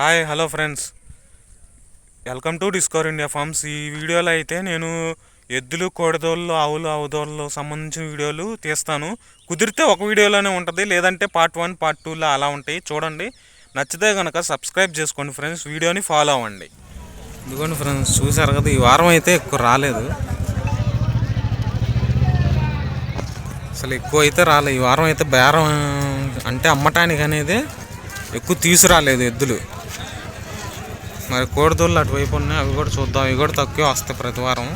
Hi hello friends. Welcome to discover India farms. ఈ వీడియోలో అయితే నేను ఎద్దులు కోడదోళ్ళు ఆవులు ఆవుదోళ్ళు సంబంధించిన వీడియోలు తీస్తాను. కుదిరితే ఒక వీడియోలోనే ఉంటుంది లేదంటే పార్ట్ వన్ పార్ట్ టూలో అలా ఉంటాయి. చూడండి. నచ్చితే కనుక సబ్స్క్రైబ్ చేసుకోండి ఫ్రెండ్స్. వీడియోని ఫాలో అవ్వండి. ఇదిగోండి ఫ్రెండ్స్ చూసారు కదా ఈ వారం అయితే ఎక్కువ రాలేదు. అసలు ఎక్కువ అయితే రాలేదు ఈ వారం అయితే బేరం అంటే అమ్మటానికి అనేది ఎక్కువ తీసుకురాలేదు ఎద్దులు. మరి కోడిదోళ్ళు అటువైపు ఉన్నాయి అవి కూడా చూద్దాం అవి కూడా తక్కువ వస్తాయి ప్రతి వారం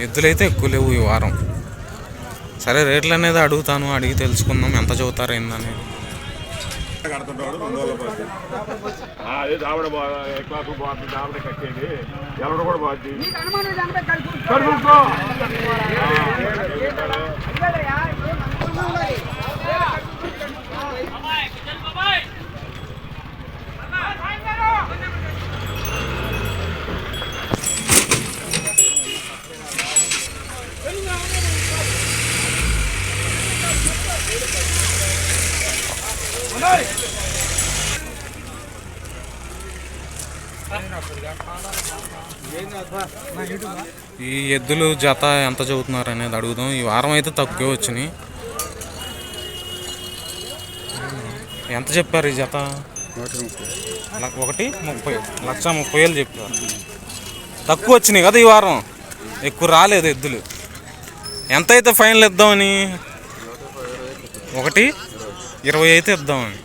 ఎద్దులు అయితే ఎక్కువ లేవు ఈ వారం సరే రేట్లు అనేది అడుగుతాను అడిగి తెలుసుకుందాం ఎంత చదువుతారు ఏందనేది కడుతుంటాడు ఈ ఎద్దులు జత ఎంత చదువుతున్నారు అనేది అడుగుదాం. ఈ వారం అయితే తక్కువ వచ్చినాయి. ఎంత చెప్పారు ఈ జత? ఒకటి ముప్పై లక్ష ముప్పై వేలు చెప్పారు. తక్కువ వచ్చినాయి కదా ఈ వారం. ఎక్కువ రాలేదు ఎద్దులు. ఎంత అయితే ఫైనల్ ఇద్దామని? ఒకటి ఇరవై అయితే ఇద్దామని.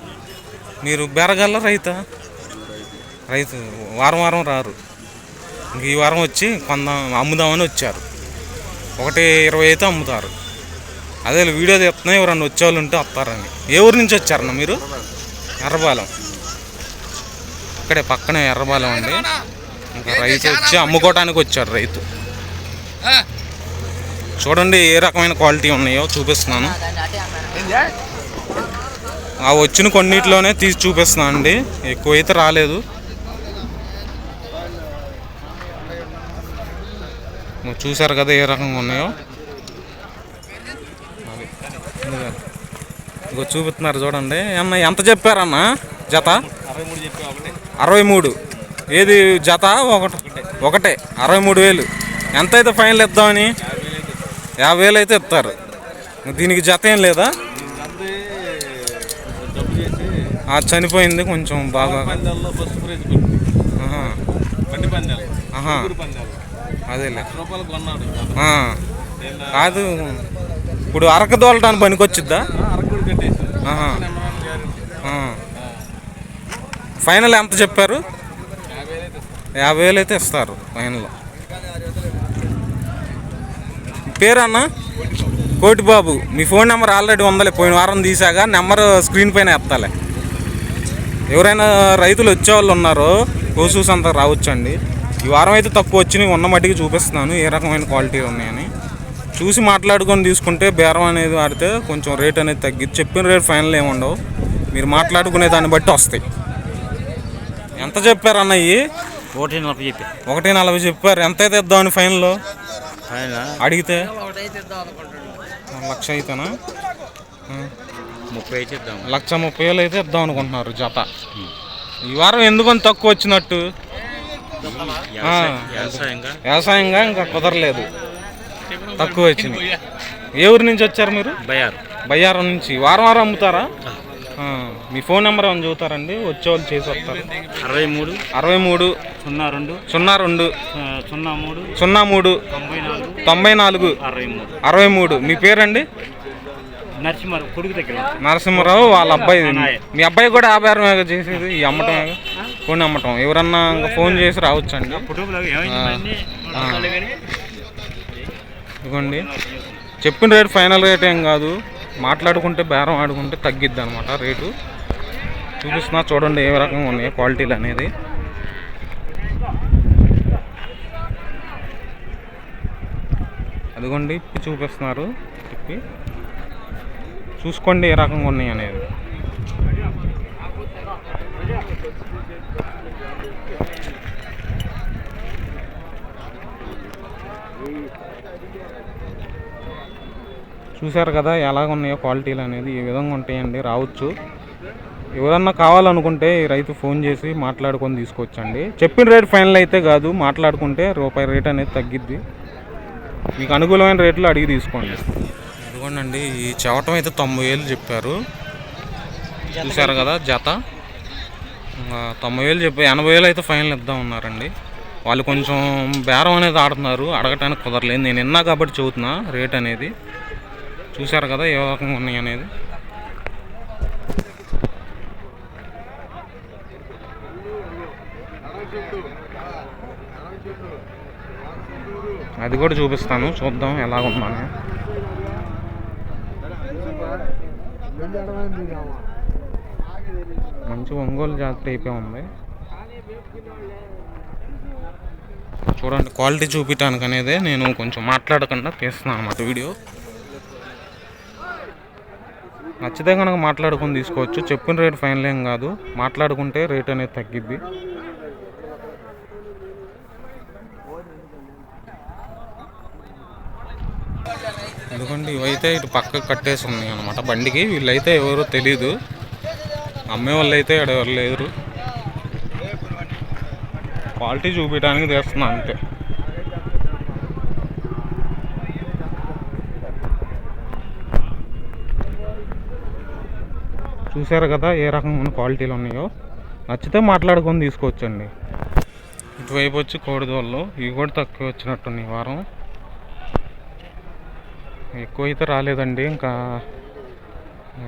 మీరు బెరగల రైతా? రైతు వారం వారం రారు. ఇంక ఈ వారం వచ్చి కొందాం అమ్ముదామని వచ్చారు. ఒకటి ఇరవై అయితే అమ్ముతారు. అదే వీడియో తీస్తున్నా ఎవరన్నా వచ్చేవాళ్ళు ఉంటే వస్తారని. ఏ ఊరు నుంచి వచ్చారన్న మీరు? ఎర్రబాలెం. ఇక్కడే పక్కనే ఎర్రబాలెం అండి. ఇంకా రైతు వచ్చి అమ్ముకోవడానికి వచ్చాడు రైతు. చూడండి ఏ రకమైన క్వాలిటీ ఉన్నాయో చూపిస్తున్నాను. ఆ వచ్చిన కొన్నిటిలోనే తీసి చూపిస్తున్నాను అండి ఎక్కువ అయితే రాలేదు. చూశారు కదా ఏ రకంగా ఉన్నాయో. ఇదిగో చూపిస్తున్నారు చూడండి. అన్న ఎంత చెప్పారన్న జత? అరవై మూడు. ఏది జత? ఒకటి. ఒకటే. అరవై మూడు వేలు. ఎంత అయితే ఫైనల్ ఇద్దామని? యాభై వేలు అయితే ఇస్తారు. దీనికి జత ఏం లేదా? ఆ చనిపోయింది కొంచెం బాగా. పందాల్లో ఫస్ట్ ప్రైజ్ కొట్టి ఆహా. అదేలే. కాదు ఇప్పుడు అరక దోలటానికి పనికొచ్చిద్దా. ఫైనల్ ఎంత చెప్పారు? యాభై వేలు అయితే ఇస్తారు ఫైనల్. పేరు అన్న కోటి బాబు మీ ఫోన్ నెంబర్ ఆల్రెడీ ఉందలే పోయిన వారం తీసాక నెంబర్ స్క్రీన్ పైన ఎత్తాలే. ఎవరైనా రైతులు వచ్చేవాళ్ళు ఉన్నారో కోసూస్ అంతా రావచ్చండి. ఈ వారం అయితే తక్కువ వచ్చినాయి ఉన్న మట్టికి చూపిస్తున్నాను ఏ రకమైన క్వాలిటీ ఉన్నాయని. చూసి మాట్లాడుకొని తీసుకుంటే బేరం అనేది ఆడితే కొంచెం రేట్ అనేది తగ్గిద్ది చెప్పిన రేట్ ఫైనల్ ఏమి ఉండవు. మీరు మాట్లాడుకునే దాన్ని బట్టి వస్తాయి. ఎంత చెప్పారన్న ఇవి ఒకటి నలభై చెప్పి. ఒకటి నలభై చెప్పారు. ఎంత అయితే ఇద్దామని ఫైనల్లో ఆయన అడిగితే? లక్ష అయితేనా? ముప్పై అయితే లక్ష ముప్పై వేలు అయితే ఇద్దాం అనుకుంటున్నారు జత. ఈ వారం ఎందుకని తక్కువ వచ్చినట్టు? వ్యవసాయంగా? ఇంకా కుదరలేదు. తక్కువ వచ్చింది ఏ ఊరు నుంచి వచ్చారు మీరు? బయారు బయ్యారం నుంచి. వారం వారం అమ్ముతారా? మీ ఫోన్ నెంబర్ ఏమైనా చెబుతారండి? వచ్చేవాళ్ళు చేసి వస్తారు. అరవై మూడు. అరవై మూడు. సున్నా రెండు. సున్నా రెండు. సున్నా మూడు. సున్నా మూడు. తొంభై నాలుగు. తొంభై నాలుగు. అరవై మూడు. అరవై మూడు. మీ పేరండి? నరసింహ కొడుకు దగ్గర నరసింహరావు వాళ్ళ అబ్బాయి. మీ అబ్బాయి కూడా వ్యాపారమే చేసేది ఈ అమ్మటమే ఫోన్ అమ్మటం. ఎవరన్నా ఇంకా ఫోన్ చేసి ఏమైంది ఆ. ఇదిగోండి. చెప్పిన రేట్ ఫైనల్ రేట్ ఏం కాదు. మాట్లాడుకుంటే బేరం ఆడుకుంటే తగ్గిద్ది అనమాట రేటు. చూపిస్తున్నా చూడండి ఏ రకంగా ఉన్నాయి క్వాలిటీలు అనేది. అదిగోండి ఇప్పి చూపిస్తున్నారు. ఇప్పి చూసుకోండి ఏ రకంగా ఉన్నాయి అనేది. చూశారు కదా ఎలాగున్నాయో క్వాలిటీలు అనేది ఈ విధంగా ఉంటాయండి రావచ్చు. ఎవరన్నా కావాలనుకుంటే రైతు ఫోన్ చేసి మాట్లాడుకొని తీసుకొచ్చండి. చెప్పిన రేట్ ఫైనల్ అయితే కాదు మాట్లాడుకుంటే రూపాయి రేట్ అనేది తగ్గిద్ది. మీకు అనుకూలమైన రేట్లు అడిగి తీసుకోండి. అండి ఈ చవటం అయితే తొంభై వేలు చెప్పారు. చూసారు కదా జత. ఇంకా తొంభై వేలు చెప్పి ఎనభై వేలు అయితే ఫైనల్ ఇద్దాం ఉన్నారండి వాళ్ళు కొంచెం బేరం అనేది ఆడుతున్నారు అడగటానికి కుదరలేదు. నేను విన్నా కాబట్టి చెబుతున్నా రేట్ అనేది. చూసారు కదా ఏ రకంగా ఉన్నాయి అనేది. అది కూడా చూపిస్తాను చూద్దాం ఎలా మంచి ఒంగోలు జాతర అయిపోయి ఉంది. చూడండి క్వాలిటీ చూపించడానికి అనేది నేను కొంచెం మాట్లాడకుండా తీస్తున్నాను అన్నమాట వీడియో. నచ్చితే కనుక మాట్లాడుకుని తీసుకోవచ్చు. చెప్పిన రేట్ ఫైనల్ ఏం కాదు. మాట్లాడుకుంటే రేట్ అనేది తగ్గిద్ది. ఎందుకంటే ఇవైతే ఇటు పక్కకు కట్టేసి ఉన్నాయి అనమాట బండికి వీళ్ళైతే ఎవరో తెలీదు. అమ్మే వాళ్ళు అయితే ఇక్కడ ఎవరు లేరు. క్వాలిటీ చూపించడానికి తెస్తున్నా అంతే. చూసారు కదా ఏ రకమైన క్వాలిటీలు ఉన్నాయో? నచ్చితే మాట్లాడుకొని తీసుకోవచ్చండి ఇటువైపు వచ్చి కోడిదోళ్ళు ఇవి కూడా తక్కువ వచ్చినట్టున్నాయి వారం. ఎక్కువ అయితే రాలేదండి. ఇంకా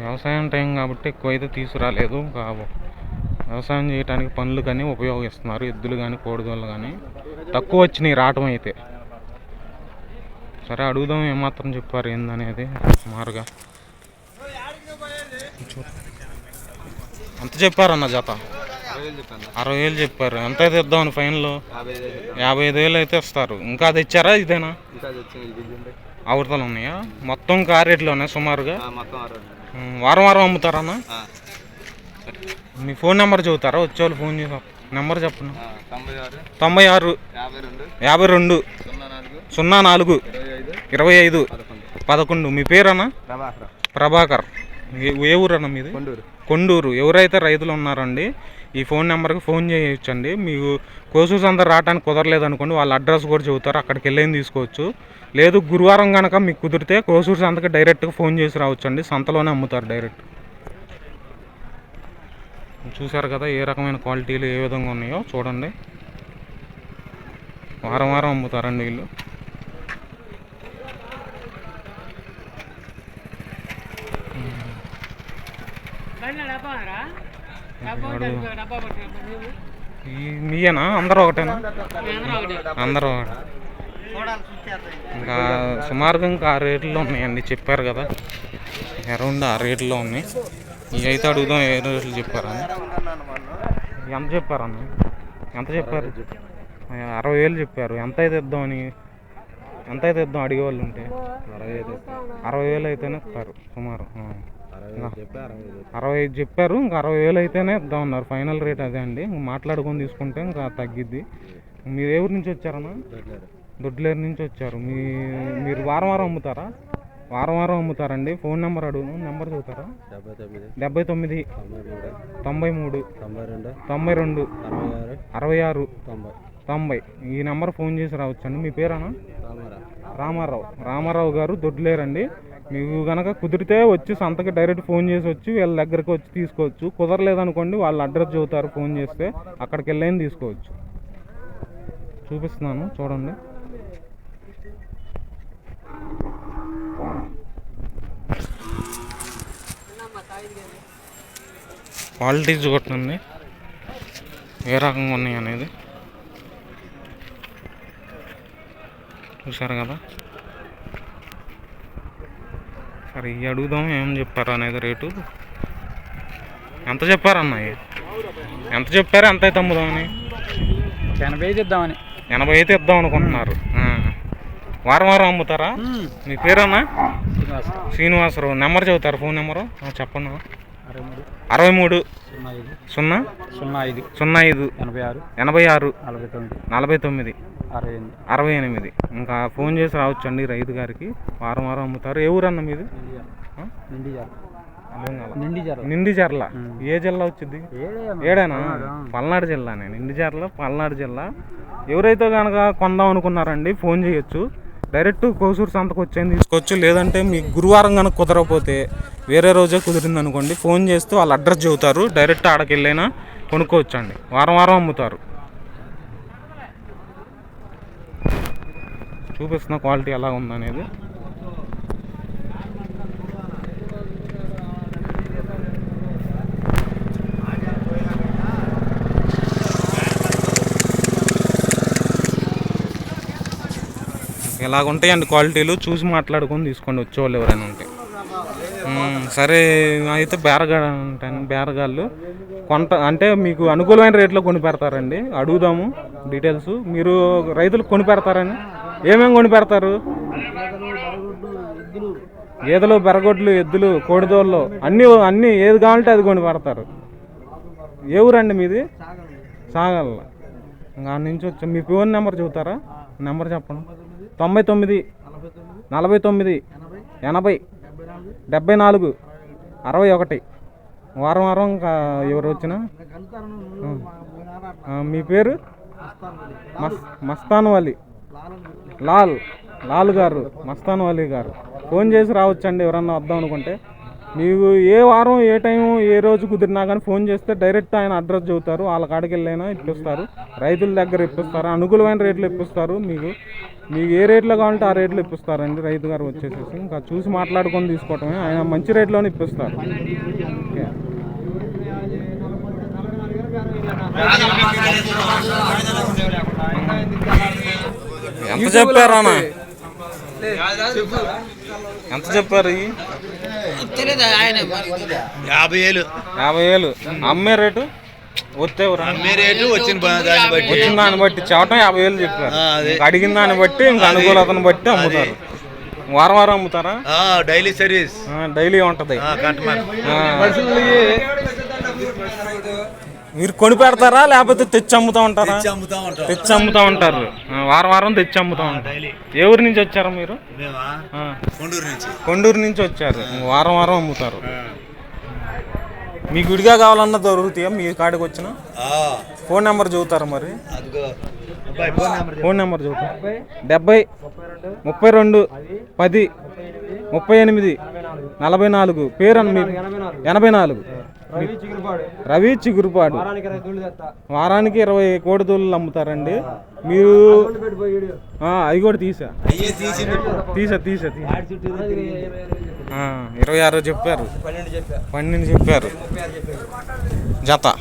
వ్యవసాయం టైం కాబట్టి ఎక్కువ అయితే తీసుకురాలేదు. ఇంకా వ్యవసాయం చేయడానికి పనులు కానీ ఉపయోగిస్తున్నారు. ఎద్దులు కానీ కోడిదోళ్ళు కానీ తక్కువ వచ్చినాయి రావటం అయితే. సరే అడుగుదాం ఏమాత్రం చెప్పారు ఏందనేది సుమారుగా. ఎంత చెప్పారన్న జత? అరవై వేలు చెప్పారు. ఎంత అయితే ఇద్దామని ఫైన్లో? యాభై ఐదు వేలు అయితే ఇస్తారు. ఇంకా అది ఇచ్చారా ఇదేనా అవతలు ఉన్నాయా? మొత్తం కార్ రేట్లు ఉన్నాయి సుమారుగా ఉమ్, వారం వారం అమ్ముతారన్నా మీ ఫోన్ నెంబర్ చెబుతారా? వచ్చేవాళ్ళు ఫోన్ చేసి నెంబర్ చెప్పండి తొంభై ఆరు. యాభై రెండు. సున్నా నాలుగు. ఇరవై ఐదు. పదకొండు. మీ పేరన్నా? ప్రభాకర్. ప్రభాకర్. ఏ- ఏ ఊరు అన్న మీది కొండూరు. ఎవరైతే రైతులు ఉన్నారండి ఈ ఫోన్ నెంబర్కి ఫోన్ చేయొచ్చండి. మీకు కోసూస్ అందరు రావడానికి కుదరలేదు అనుకోండి వాళ్ళ అడ్రస్ కూడా చెబుతారు అక్కడికి వెళ్ళేది తీసుకోవచ్చు. లేదు గురువారం కనుక మీకు కుదిరితే కోసూర్స్ సంతకి డైరెక్ట్గా ఫోన్ చేసి రావచ్చండి సంతలోనే అమ్ముతారు డైరెక్ట్. చూశారు కదా ఏ రకమైన క్వాలిటీలు ఏ విధంగా ఉన్నాయో చూడండి. వారం వారం అమ్ముతారండి వీళ్ళు. ఈ మీయేనా అందరూ ఒకటేనా? అందరూ ఒకటే. ఇంకా సుమారుగా ఇంకా ఆ రేట్లో ఉన్నాయండి చెప్పారు కదా. అరౌండ్ ఆ రేట్లో ఉన్నాయి. ఇవి అయితే అడుగుదాం ఏ రేట్లు చెప్పారని. ఎంత చెప్పారన్న? ఎంత చెప్పారు? అరవై వేలు చెప్పారు. ఎంత అయితే ఇద్దామని ఎంత అయితే ఇద్దాం అడిగేవాళ్ళు ఉంటే. అరవై వేలు అయితేనే ఇస్తారు సుమారు. అరవై ఐదు చెప్పారు ఇంకా అరవై వేలు అయితేనే ఇద్దాం అన్నారు ఫైనల్ రేట్ అదే అండి. మాట్లాడుకొని తీసుకుంటే ఇంకా తగ్గిద్ది. మీరు ఏ ఊరు నుంచి వచ్చారన్నా? దొడ్లేరు. నుంచి వచ్చారు. మీ మీరు వారం వారం అమ్ముతారా? వారం వారం అమ్ముతారండి. ఫోన్ నెంబర్ అడుగు నెంబర్ చెబుతారా? డెబ్బై తొమ్మిది. డెబ్బై తొమ్మిది. తొంభై మూడు. తొంభై రెండు. అరవై ఆరు. తొంభై. ఈ నెంబర్ ఫోన్ చేసి రావచ్చండి. మీ పేరేనా రామారా రామారావు. రామారావు గారు దొడ్లేరండి. మీకు కనుక కుదిరితే వచ్చి సంతకి డైరెక్ట్ ఫోన్ చేసి వచ్చి వీళ్ళ దగ్గరికి వచ్చి తీసుకోవచ్చు. కుదరలేదనుకోండి వాళ్ళ అడ్రస్ చెబుతారు ఫోన్ చేస్తే అక్కడికి వెళ్ళైనా తీసుకోవచ్చు. చూపిస్తున్నాను చూడండి. క్వాలిటీ చూడండి ఏ రకంగా ఉన్నాయి అనేది. చూసారు కదా? సరే అడుగుదాం ఏం చెప్పారు అనేది రేటు. ఎంత చెప్పారు అన్నయ్య ఎంత చెప్పారు ఎంత అయితే అమ్ముదామని? ఎనభై ఐదు ఇద్దామని. ఎనభై అయితే ఇద్దాం అనుకుంటున్నారు. వారం వారం అమ్ముతారా? మీ పేరన్నా శ్రీనివాసరావు. నెంబర్ చెబుతారు ఫోన్ నెంబరు? చెప్పండి. అరవై మూడు. సున్నా? సున్నా ఐదు. సున్నా ఐదు. ఎనభై ఆరు. ఎనభై ఆరు. నలభై తొమ్మిది. నలభై తొమ్మిది. అరవై ఎనిమిది. ఇంకా ఫోన్ చేసి రావచ్చండి రైతు గారికి. వారం వారం అమ్ముతారు. ఏ ఊరన్న మీది? ఆ? ఇండియా అర్థం కాలా. నిండి జర నిండి చెర్ల ఏ జిల్లా వచ్చింది? ఏడే ఏడేనా? పల్నాడు? జిల్లానే. నిండి చెర్ల పల్నాడు జిల్లా? ఎవరైతే కనుక కొందాం అనుకున్నారండి ఫోన్ చేయొచ్చు. డైరెక్ట్ కోసూరు సంతకు వచ్చేది తీసుకోవచ్చు లేదంటే మీకు గురువారం కనుక కుదరకపోతే వేరే రోజే కుదిరింది అనుకోండి ఫోన్ చేస్తే వాళ్ళు అడ్రస్ చెబుతారు. డైరెక్ట్ ఆడకి వెళ్ళైనా కొనుక్కోవచ్చు అండి వారం వారం అమ్ముతారు. చూపిస్తున్న క్వాలిటీ ఎలా ఉందనేది. ఇలాగ ఉంటాయండి క్వాలిటీలు? చూసి మాట్లాడుకొని తీసుకోండి వచ్చేవాళ్ళు ఎవరైనా ఉంటే. సరే అయితే బేరగా ఉంటాను బేరగాళ్ళు. కొంట అంటే మీకు అనుకూలమైన రేట్లో కొని పెడతారండి. అడుగుదాము డీటెయిల్స్. మీరు రైతులకు కొని పెడతారని. ఏమేమి కొని పెడతారు? గేదెలు బెరగొడ్లు ఎద్దులు కోడిదోళ్ళు అన్నీ అన్నీ ఏది కావాలంటే అది కొని పెడతారు. ఏ ఊరండి మీది? సాగల్ ఇంకా నుంచి వచ్చి మీ ఫోన్ నెంబర్ చెబుతారా? నెంబర్ చెప్పండి. తొంభై తొమ్మిది నలభై తొమ్మిది ఎనభై డెబ్బై నాలుగు అరవై ఒకటి. వారం వారం ఇంకా ఎవరు వచ్చినా? మీ పేరు? మస్ మస్తాన్ వలి లాల్ లాల్ గారు మస్తాన్ వలి గారు. ఫోన్ చేసి రావచ్చండి ఎవరన్నా వద్దాం అనుకుంటే. మీకు ఏ వారం ఏ టైం ఏ రోజు కుదిరినా కానీ ఫోన్ చేస్తే డైరెక్ట్ ఆయన అడ్రస్ చెబుతారు. వాళ్ళ కాడికి వెళ్ళైనా ఇప్పిస్తారు. రైతుల దగ్గర ఇప్పిస్తారు. అనుకూలమైన రేట్లు ఇప్పిస్తారు మీకు. మీకు ఏ రేట్లో కావాలంటే ఆ రేట్లు ఇప్పిస్తారండి రైతు గారు వచ్చేసేసి. ఇంకా చూసి మాట్లాడుకొని తీసుకోవటమే. ఆయన మంచి రేట్లోనే ఇప్పిస్తారు. ఎంత చెప్పారు అన్న? ఎంత చెప్పారు? యాభై వేలు యాభై వేలు అమ్మే రేటు? వస్తే ఎవరు? అమ్మే రేటు వచ్చిన దాన్ని బట్టి. వచ్చిన దాన్ని బట్టి చెప్పటం యాభై వేలు చెప్పారు. అడిగిన దాన్ని బట్టి ఇంకా అనుకూలతను బట్టి అమ్ముతారు. వారం వారం అమ్ముతారా? ఆ, డైలీ సర్వీస్. ఆ, డైలీ ఉంటది. మీరు కొని పెడతారా లేకపోతే తెచ్చి అమ్ముతా ఉంటారా తెచ్చి అమ్ముతా ఉంటారు. వారం వారం తెచ్చి అమ్ముతా ఉంటారు. ఏ ఊరి నుంచి వచ్చారా మీరు? కొండూరు నుంచి. వచ్చారు. వారం వారం అమ్ముతారు. మీకు విడిగా కావాలన్నా దొరుకుతాయా? మీ కాడికి వచ్చిన? ఫోన్ నెంబర్ చెబుతారా మరి? ఫోన్ నెంబర్ చెబుతా డెబ్బై ముప్పై రెండు పది ముప్పై ఎనిమిది నలభై నాలుగు. పేరు అన్న మీ ఎనభై నాలుగు. రవి చిగురుపాడు. వారానికి ఇరవై కోడి దూళ్ళు అమ్ముతారండి. మీరు ఆ, అవి కూడా తీసా. తీసా తీసా తీసా. ఆ, ఇరవై ఆరు చెప్పారు. పన్నెండు చెప్పారు. జత.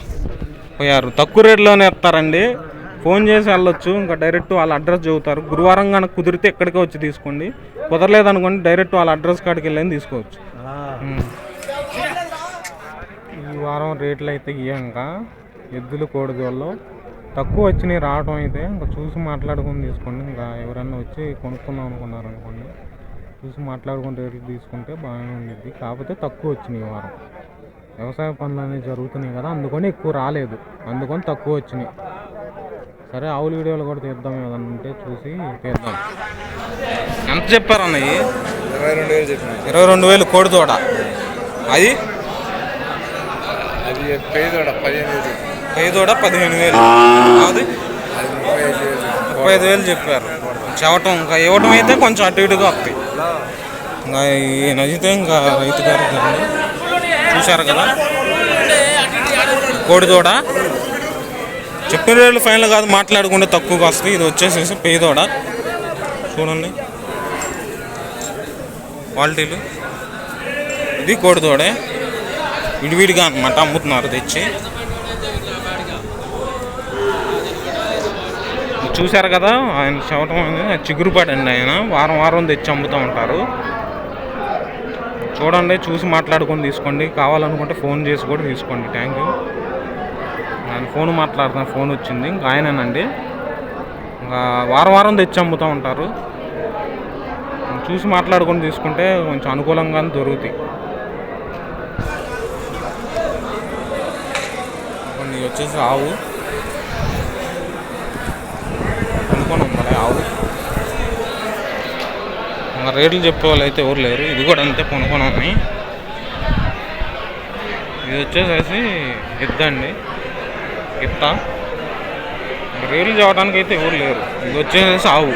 పోయారు. తక్కువ రేట్లోనే ఇస్తారండి ఫోన్ చేసి వెళ్ళొచ్చు. ఇంకా డైరెక్ట్ వాళ్ళ అడ్రస్ చెబుతారు. గురువారం కనుక కుదిరితే ఇక్కడికే వచ్చి తీసుకోండి. కుదరలేదనుకోండి డైరెక్ట్ వాళ్ళ అడ్రస్ కాడికి వెళ్ళని తీసుకోవచ్చు. వారం రేట్లు అయితే ఇయ్యంక ఎద్దులు కోడిదోళ్ళు. తక్కువ వచ్చినాయి రావడం అయితే ఇంకా చూసి మాట్లాడుకొని తీసుకోండి. ఇంకా ఎవరన్నా వచ్చి కొనుక్కుందాం అనుకున్నారు అనుకోండి. చూసి మాట్లాడుకుని రేట్లు తీసుకుంటే బాగానే ఉండిద్ది. కాకపోతే తక్కువ వచ్చినాయి ఈ వారం. వ్యవసాయ పనులు అనేవి జరుగుతున్నాయి కదా అందుకని ఎక్కువ రాలేదు. అందుకని తక్కువ వచ్చినాయి. సరే ఆవుల వీడియోలు కూడా తీద్దాం ఏదన్నా ఉంటే చూసి తీద్దాం. ఎంత చెప్పారు అన్నయ్య ఇరవై రెండు వేలు చెప్పిన ఇరవై రెండు వేలు కోడి తోట. అది? పేదోడ పదిహేను వేలు. ఐదు పదిహేను వేలు. అది ముప్పై ఐదు వేలు చెప్పారు. చెవటం ఇంకా ఇవ్వటం అయితే కొంచెం అటు ఇటుగా వస్తాయి. ఇంకా ఈ అయితే ఇంకా రైతు గారు చూశారు కదా? కోడిదోడ. చెప్పిన రేట్లు ఫైనల్ కాదు మాట్లాడుకుంటే తక్కువగా వస్తుంది ఇది వచ్చేసేసి పేదోడ. చూడండి. క్వాలిటీలు. ఇది కోడిదోడే. విడివిడిగా అనమాట అమ్ముతున్నారు తెచ్చి. చూశారు కదా ఆయన చెప్పడం అనేది ఆయన. వారం వారం తెచ్చి అమ్ముతూ ఉంటారు. చూడండి చూసి మాట్లాడుకొని తీసుకోండి. కావాలనుకుంటే ఫోన్ చేసి కూడా తీసుకోండి. థ్యాంక్ యూ ఆయన ఫోన్ మాట్లాడుతున్నా ఫోన్ వచ్చింది. ఇంకా ఆయనేనండి. ఇంకా వారం వారం తెచ్చి అమ్ముతూ ఉంటారు. చూసి మాట్లాడుకొని తీసుకుంటే కొంచెం అనుకూలంగానే దొరుకుతాయి. ఇది వచ్చేసి ఆవు. అనుకోను మరి ఆవు. ఇంకా రేట్లు చెప్పే వాళ్ళు అయితే ఎవరు లేరు. ఇది కూడా అంతే కొనుక్కొని ఇది వచ్చేసేసి ఎద్దండి గిత్త. రేలు చేయడానికి అయితే ఎవరు లేరు. ఇది వచ్చేసేసి ఆవు.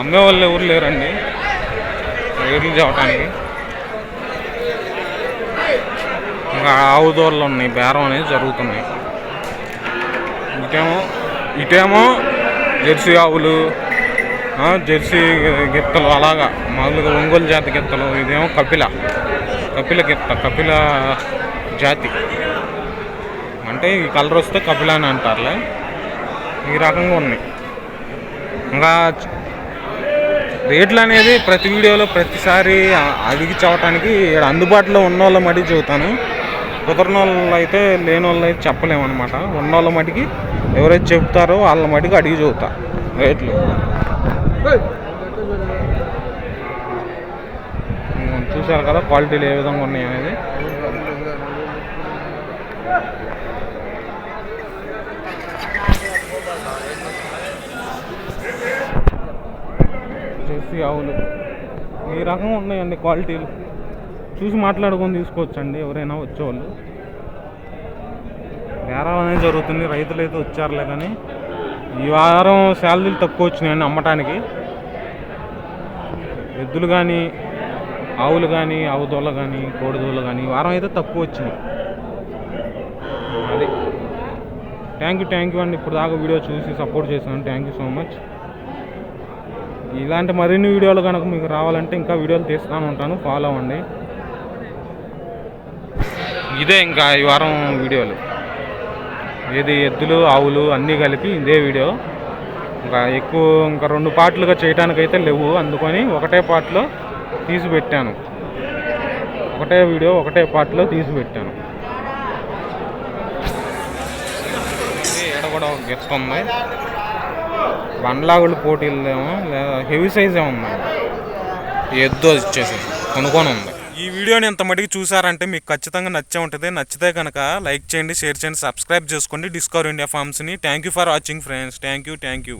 అమ్మే వాళ్ళు ఎవరు లేరండి. రేట్లు చేయడానికి ఇంకా ఉన్నాయి బేరం అనేది జరుగుతున్నాయి. ఇటేమో ఇటేమో జెర్సీ ఆవులు జెర్సీ గిత్తలు అలాగా మామూలుగా ఒంగోలు జాతి గిత్తలు ఇదేమో కపిల. కపిల గిత్త కపిల జాతి. అంటే ఈ కలర్ వస్తే కపిల అని అంటారులే. ఈ రకంగా ఉన్నాయి. ఇంకా రేట్లు అనేది ప్రతి వీడియోలో ప్రతిసారి అడిగి చదవటానికి అందుబాటులో ఉన్న వాళ్ళ మడి చెబుతాను. కుదరని వాళ్ళు అయితే లేని వాళ్ళు అయితే చెప్పలేము అనమాట ఉన్న వాళ్ళ మటుకి ఎవరైతే చెప్తారో వాళ్ళ మటుకు అడిగి చెబుతా రేట్లు. చూసారు కదా క్వాలిటీలు ఏ విధంగా ఉన్నాయి అనేది. జెర్సీ ఆవులు. ఈ రకం ఉన్నాయండి క్వాలిటీలు. చూసి మాట్లాడుకొని తీసుకోవచ్చండి ఎవరైనా వచ్చేవాళ్ళు. బేరాలు అనేది జరుగుతుంది రైతులు అయితే వచ్చారులే కానీ ఈ వారం శాలరీలు తక్కువ వచ్చినాయండి అమ్మటానికి. ఎద్దులు కానీ ఆవులు కానీ ఆవు కానీ కోడి కానీ ఈ వారం అయితే తక్కువ వచ్చినాయి. అది. థ్యాంక్ యూ థ్యాంక్ యూ అండి. ఇప్పుడు దాకా వీడియో చూసి సపోర్ట్ చేశాను థ్యాంక్ యూ సో మచ్ ఇలాంటి మరిన్ని వీడియోలు కనుక మీకు రావాలంటే ఇంకా వీడియోలు తీస్తాను ఉంటాను. ఫాలో అవ్వండి. ఇదే ఇంకా ఈ వారం వీడియోలు. ఏది ఎద్దులు ఆవులు అన్నీ కలిపి ఇదే వీడియో. ఇంకా ఎక్కువ ఇంకా రెండు పార్ట్లుగా చేయడానికైతే లేవు. అందుకని ఒకటే పార్ట్లో తీసి పెట్టాను ఒకటే వీడియో ఒకటే పార్ట్లో తీసి పెట్టాను ఇది ఈడ కూడా ఒక గెత్త ఉంది. బండ్లాగుళ్ళు పోటీలు ఏమో లేదా హెవీ సైజే ఉన్నాయి. ఎద్దు వచ్చేసి కొనుక్కొని ఉంది. ఈ వీడియోని ఎంత మటుకు చూసారంటే మీకు ఖచ్చితంగా నచ్చే ఉంటుంది. నచ్చితే కనుక లైక్ చేయండి షేర్ చేయండి సబ్స్క్రైబ్ చేసుకోండి. Discover India ఫార్మ్స్ని thank you for watching friends thank you thank you